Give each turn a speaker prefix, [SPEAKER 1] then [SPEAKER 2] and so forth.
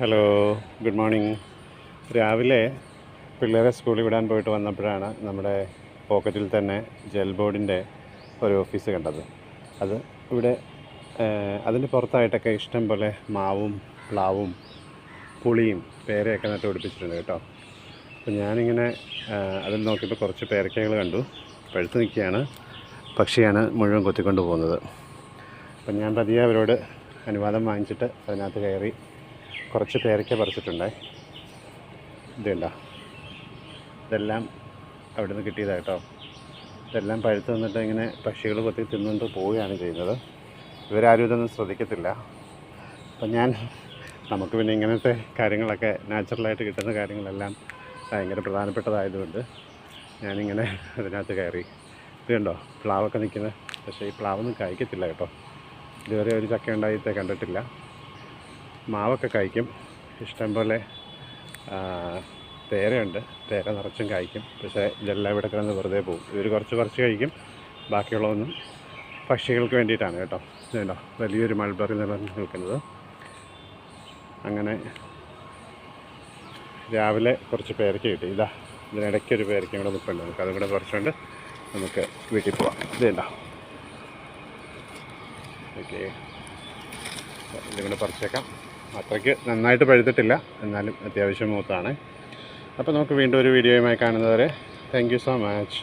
[SPEAKER 1] Hello good morning രാവിലെ പിള്ളേരെ സ്കൂളിൽ വിടാൻ പോയിട്ട് വന്നപ്പോഴാണ് നമ്മുടെ പോക്കറ്റിൽ തന്നെ ജെൽ ബോർഡിന്റെ ഒരു ഓഫീസ് കണ്ടത്. അത് ഇവിടെ അതിന്റെ പുറത്തായിട്ടൊക്കെ ഇഷ്ടം പോലെ മാവും പ്ലാവും പുളിയും പേരയൊക്കെ നട്ട് പിടിപ്പിച്ചിട്ടുണ്ട് കേട്ടോ. അപ്പോൾ ഞാനിങ്ങനെ അതിൽ നോക്കിയപ്പോൾ കുറച്ച് പേരക്കകൾ കണ്ടു. പഴുത്ത് നിൽക്കുകയാണ്. പക്ഷിയാണ് മുഴുവൻ കൊത്തിക്കൊണ്ട് പോകുന്നത്. അപ്പം ഞാൻ പതിയെ അവരോട് അനുവാദം വാങ്ങിച്ചിട്ട് അതിനകത്ത് കയറി കുറച്ച് പേരയ്ക്ക പറിച്ചിട്ടുണ്ടേ. ഇതുണ്ട? ഇതെല്ലാം അവിടെ നിന്ന് കിട്ടിയതാ കേട്ടോ. ഇതെല്ലാം പഴുത്ത് വന്നിട്ട് ഇങ്ങനെ പക്ഷികൾ കൊത്തി തിന്നുകൊണ്ട് പോവുകയാണ് ചെയ്യുന്നത്. ഇവരാരും ഇതൊന്നും ശ്രദ്ധിക്കത്തില്ല. അപ്പം ഞാൻ നമുക്ക് പിന്നെ ഇങ്ങനത്തെ കാര്യങ്ങളൊക്കെ നാച്ചുറലായിട്ട് കിട്ടുന്ന കാര്യങ്ങളെല്ലാം ഭയങ്കര പ്രധാനപ്പെട്ടതായതുകൊണ്ട് ഞാനിങ്ങനെ അതിനകത്ത് കയറി. ഇത് കണ്ടോ പ്ലാവൊക്കെ നിൽക്കുന്നത് പക്ഷേ ഈ പ്ലാവൊന്നും കഴിക്കത്തില്ല കേട്ടോ. ഇതുവരെ ഒരു ചക്ക ഉണ്ടായിട്ട് കണ്ടിട്ടില്ല. മാവൊക്കെ കഴിക്കും. ഇഷ്ടംപോലെ തേരയുണ്ട് തേര നിറച്ചും കഴിക്കും. പക്ഷേ ഇതെല്ലാം ഇവിടെ കിടന്ന് വെറുതെ പോകും. ഇവർ കുറച്ച് കുറച്ച് കഴിക്കും. ബാക്കിയുള്ളതൊന്നും പക്ഷികൾക്ക് വേണ്ടിയിട്ടാണ് കേട്ടോ. ഇതുണ്ടോ? വലിയൊരു മൾബറി നിലനിന്ന് നിൽക്കുന്നത്. അങ്ങനെ രാവിലെ കുറച്ച് പേരയ്ക്ക് കിട്ടി. ഇതാ ഇതിനിടയ്ക്കൊരു ഒരു ഇവിടെ നിൽപ്പുണ്ട് നമുക്ക് അതും കൂടെ പറിച്ചുകൊണ്ട് നമുക്ക് വീട്ടിൽ പോവാം. ഇതുണ്ടോ? ഓക്കെ. ഇതും കൂടെ പറിച്ചേക്കാം. അത്രയ്ക്ക് നന്നായിട്ട് പഴുത്തിട്ടില്ല. എന്നാലും അത്യാവശ്യം മൂത്താണ്. അപ്പോൾ നമുക്ക് വീണ്ടും ഒരു വീഡിയോയുമായി കാണുന്നവരെ താങ്ക് സോ മച്ച്